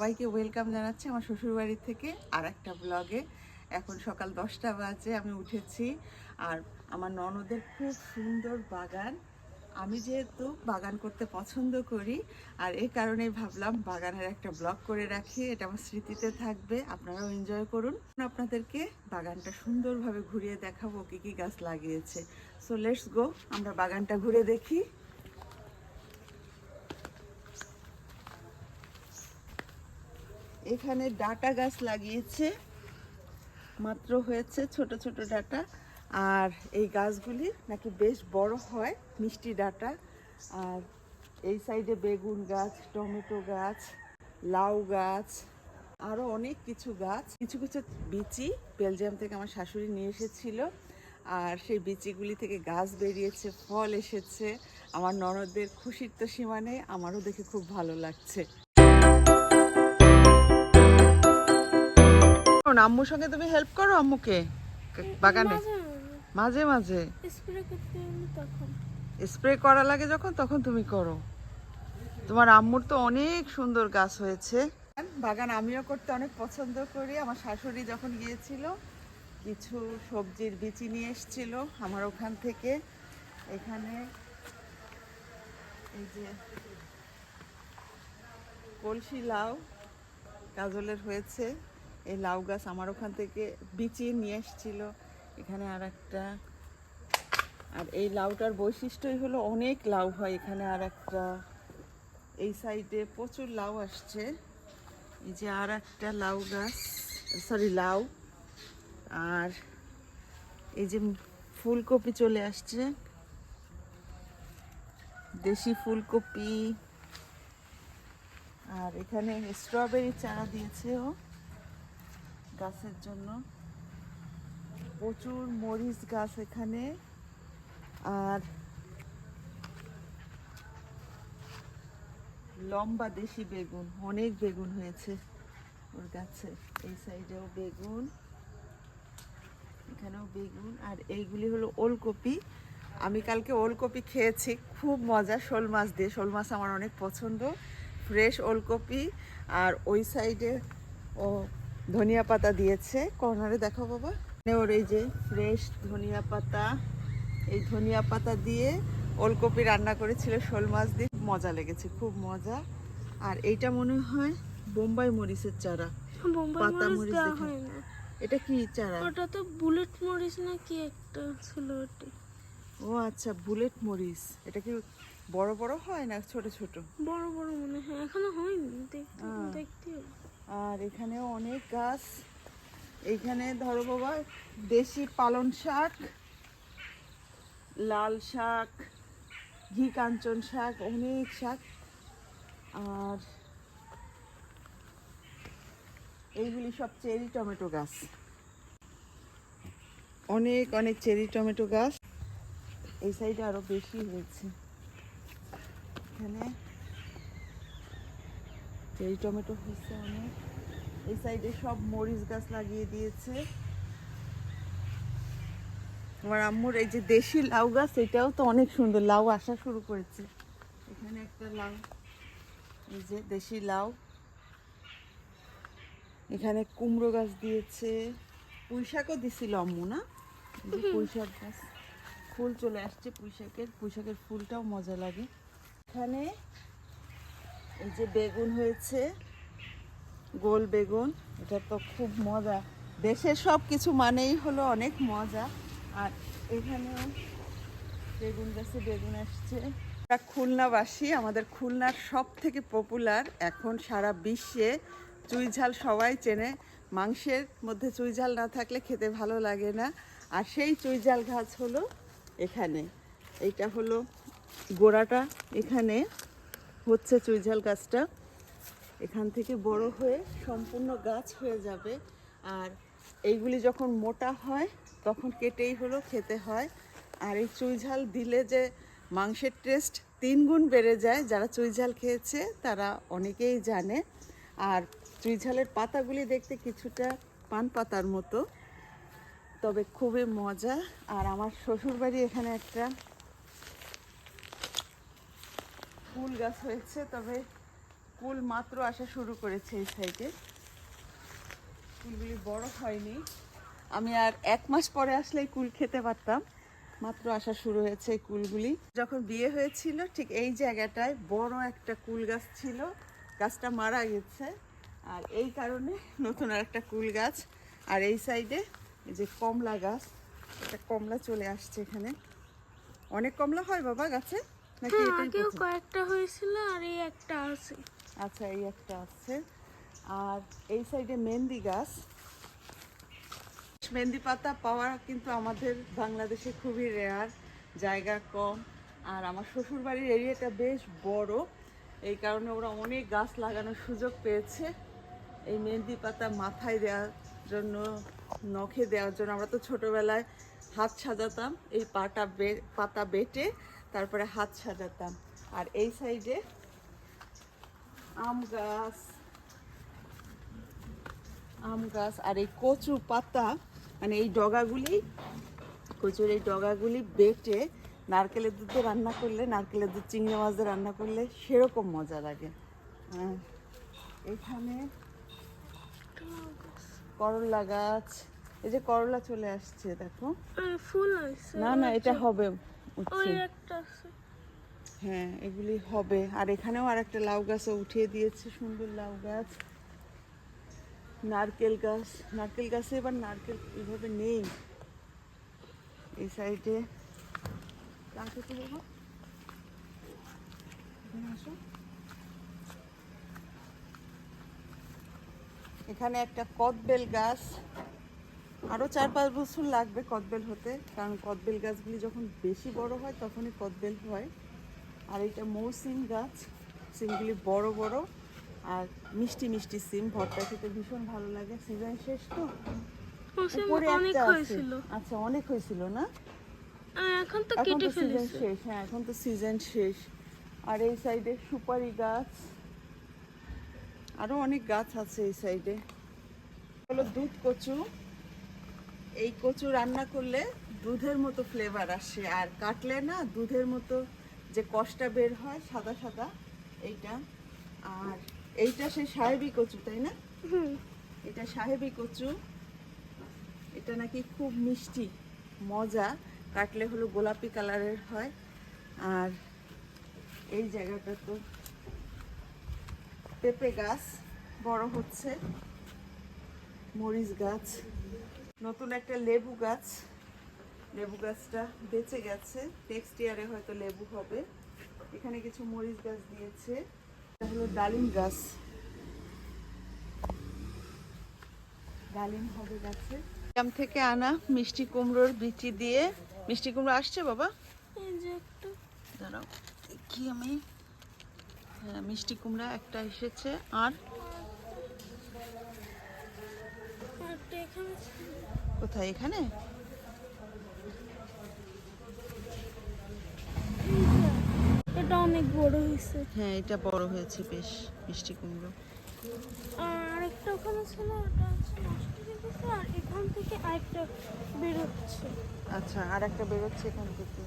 সবাইকে ওয়েলকাম জানাচ্ছি আমার শ্বশুরবাড়ি থেকে আর একটা ব্লগে এখন সকাল দশটা বাজে, আমি উঠেছি। আর আমার ননদের খুব সুন্দর বাগান। আমি যেহেতু বাগান করতে পছন্দ করি, আর এই কারণেই ভাবলাম বাগানের একটা ব্লগ করে রাখি। এটা আমার স্মৃতিতে থাকবে, আপনারাও এনজয় করুন। আপনাদেরকে বাগানটা সুন্দরভাবে ঘুরিয়ে দেখাবো, কি কি গাছ লাগিয়েছে। সো লেটস গো আমরা বাগানটা ঘুরে দেখি। এখানে ডাটা গাছ লাগিয়েছে। মাত্র হয়েছে ছোট ছোট ডাটা। আর এই গাছগুলি নাকি বেশ বড় হয়, মিষ্টি ডাটা। আর এই সাইডে বেগুন গাছ, টমেটো গাছ, লাউ গাছ আরও অনেক কিছু গাছ। কিছু কিছু বিচি বেলজিয়াম থেকে আমার শাশুড়ি নিয়ে এসেছিল। আর সেই বিচিগুলি থেকে গাছ বেরিয়েছে, ফল এসেছে। আমার ননদের খুশির তো সীমা নেই, আমারও দেখে খুব ভালো লাগছে। আম্মুর সঙ্গে তুমি হেল্প করো আম্মুকে? বাগানে? মাঝে মাঝে। স্প্রে করতে তখন। স্প্রে করা লাগে যখন তখন তুমি করো। তোমার আম্মুর তো অনেক সুন্দর গাছ হয়েছে। বাগান আমিও করতে অনেক পছন্দ করি। আমার শাশুড়ি যখন গিয়েছিল কিছু সবজির বিচি নিয়ে এসেছিল আমার ওখান থেকে। এখানে এই যে কলসি লাউ কাজলের হয়েছে। এই লাউ গাছ আমার ওখান থেকে বিচিয়ে নিয়ে এসেছিল। এখানে আর একটা আর এই লাউটার বৈশিষ্ট্যই হলো অনেক লাউ হয় এখানে আর একটা এই সাইডে প্রচুর লাউ আসছে। এই যে আর একটা লাউ গাছ সরি লাউ। আর এই যে ফুলকপি চলে আসছে। দেশি ফুলকপি। আর এখানে স্ট্রবেরি চারা দিয়েছে ও। গাছের জন্য। প্রচুর মরিচ গাছ এখানে। আর লম্বা দেশি বেগুন, অনেক বেগুন হয়েছে ওর গাছে। এই সাইডেও বেগুন, এখানেও বেগুন। আর এইগুলি হলো ওলকপি। আমি কালকে ওলকপি খেয়েছি, খুব মজা শোল মাছ দিয়ে। শোল মাছ আমার অনেক পছন্দ। ফ্রেশ ওলকপি। আর ওই সাইডে ও ধনিয়া পাতা দিয়েছে। কর্নারে দেখো বাবা। ওর এই যে ফ্রেশ ধনিয়া পাতা। এই ধনিয়া পাতা দিয়ে ওলকপি রান্না করেছিল শোল মাছ দিয়ে। মজা লেগেছে খুব মজা। আর এইটা মনে হয় বোম্বাই মরিচের চারা। পাতা মরিচ এটা কি চারা? ওটা তো বুলেট মরিচ না কি একটা ছিল ওটি? ও আচ্ছা বুলেট মরিচ। এটা কি বড় বড় হয় না ছোট ছোট? বড় বড় মনে হয় এখনও হয়নি দেখতে হ্যাঁ। দেখতে হবে। আর এখানেও অনেক গাছ। এইখানে ধরো বাবা, দেশি পালন শাক, লাল শাক, ঘি কাঞ্চন শাক, অনেক শাক। আর এইগুলি সব চেরি টমেটো গাছ। অনেক অনেক চেরি টমেটো গাছ। এই সাইডে আরও বেশি হয়েছে। এখানে চেরি টমেটো হয়েছে অনেক। এই সাইডে সব মরিচ গাছ লাগিয়ে দিয়েছে। আমার আম্মুর এই যে দেশি লাউ গাছ, এটাও তো অনেক সুন্দর, লাউ আসা শুরু করেছে। এখানে একটা লাউ, এই যে দেশি লাউ। এখানে কুমড়ো গাছ দিয়েছে। পুঁই শাকও দিছিল আম্মু, না? এই যে পুঁই শাক গাছ। ফুল চলে আসছে পুঁই শাকের পুঁই শাকের ফুলটাও মজা লাগে। এখানে এই যে বেগুন হয়েছে। গোল বেগুন, এটা তো খুব মজা। দেশের সব কিছু মানেই হলো অনেক মজা। আর এখানেও বেগুন গাছে বেগুন আসছে। আমরা খুলনাবাসী, আমাদের খুলনার সব থেকে পপুলার এখন সারা বিশ্বে চুই ঝাল সবাই চেনে। মাংসের মধ্যে চুই ঝাল না থাকলে খেতে ভালো লাগে না। আর সেই চুই ঝাল গাছ হলো এখানে। এইটা হলো গোড়াটা। এখানে হচ্ছে চুইঝাল গাছটা। এখান থেকে বড় হয়ে সম্পূর্ণ গাছ হয়ে যাবে। আর এইগুলি যখন মোটা হয়, তখন কেটেই হলো, খেতে হয়। আর এই চুইঝাল দিলে যে মাংসের টেস্ট তিন গুণ বেড়ে যায়। যারা চুইঝাল খেয়েছে, তারা অনেকেই জানে। আর চুইঝালের পাতাগুলি দেখতে কিছুটা পান পাতার মতো, তবে খুবই মজা। আর আমার শ্বশুরবাড়ি এখানে একটা ফুল গাছ হয়েছে, তবে কুল মাত্র আসা শুরু করেছে এই সাইডে কুলগুলি বড় হয়নি। আমি আর এক মাস পরে আসলে কুল খেতে পারতাম। মাত্র আসা শুরু হয়েছে এই কুলগুলি। যখন বিয়ে হয়েছিল ঠিক এই জায়গাটায় বড় একটা কুল গাছ ছিল। গাছটা মারা গেছে। আর এই কারণে নতুন আর একটা কুল গাছ। আর এই সাইডে এই যে কমলা গাছ একটা কমলা চলে আসছে এখানে। অনেক কমলা হয় বাবা গাছে? নাকি হ্যাঁ? কয়েকটা হয়েছিল আর এই একটা আছে। আচ্ছা এই একটা আছে। আর এই সাইডে মেহেন্দি গাছ। মেহেন্দি পাতা পাওয়া কিন্তু আমাদের বাংলাদেশে খুবই রেয়ার জায়গা কম। আর আমার শ্বশুর বাড়ির এরিয়াটা বেশ বড়। এই কারণে ওরা অনেক গাছ লাগানোর সুযোগ পেয়েছে। এই মেহেন্দি পাতা মাথায় দেওয়ার জন্য, নখে দেওয়ার জন্য আমরা তো ছোটোবেলায় হাত সাজাতাম। এই পাটা পাতা বেটে তারপরে হাত সাজাতাম। আর এই সাইডে আম গাছ আম গাছ আর এই কচু পাতা মানে এই ডগাগুলি কচুর এই ডগাগুলি বেটে নারকেলের দুধে রান্না করলে নারকেলের দুধ চিংড়ি মাছ দিয়ে রান্না করলে সেরকম মজা লাগে। আর এখানে করলা গাছ। এই যে করলা চলে আসছে দেখো। ফুল না না এটা হবে উঠছে হ্যাঁ এগুলি হবে। আর এখানেও আর একটা লাউ গাছও উঠিয়ে দিয়েছে, সুন্দর লাউ গাছ। নারকেল গাছ। নারকেল গাছে এবার নারকেল এইভাবে নেই। এই সাইডে। এখানে একটা কদবেল গাছ। আরও চার পাঁচ বছর লাগবে কদবেল হতে, কারণ কদবেল গাছগুলি যখন বেশি বড় হয় তখনই কদবেল হয়। আর এটা মৌসিম গাছ সিমগুলি বড় বড় আর মিষ্টি মিষ্টি সিম ভর্তা খেতে ভীষণ ভালো লাগে। সিজন শেষ তো? অনেক হয়েছিল। আচ্ছা অনেক হয়েছিল না? এখন তো এখন কেটে তো সিজন শেষ হ্যাঁ এখন তো সিজন শেষ। আর এই সাইডে সুপারি গাছ। আরও অনেক গাছ আছে এই সাইডে হলো দুধ কচু। এই কচু রান্না করলে দুধের মতো ফ্লেভার আসে। আর কাটলে না দুধের মতো যে কষটা বের হয় সাদা সাদা এইটা। আর এইটা সেই সাহেবি কচু তাই না? এটা সাহেবি কচু। এটা নাকি খুব মিষ্টি মজা। কাটলে হলো গোলাপি কালারের হয়। আর এই জায়গাটা তো পেঁপে গাছ বড় হচ্ছে। মরিচ গাছ নতুন একটা লেবু গাছ। লেবু গাছটা বেঁচে গেছে। নেক্সট ইয়ারে হয়তো লেবু হবে। এখানে কিছু মরিচ গাছ দিয়েছে। এটা হলো ডালিম গাছ। ডালিম হবে গাছে। গ্রাম থেকে আনা মিষ্টি কুমড়োর বিচি দিয়ে। মিষ্টি কুমড়ো আসছে বাবা? দাঁড়াও। কি আমি। হ্যাঁ মিষ্টি কুমড়া একটা এসেছে। আর। কোথায়? এখানে এই যে, এটা অনেক বড় হয়েছে। হ্যাঁ এটা বড় হয়েছে বেশ মিষ্টি কুমড়ো। আর একটা ওখানে ছিল ওটা আর এখান থেকে আরেকটা বেরোচ্ছে আচ্ছা আর একটা বেরোচ্ছে এখান থেকে।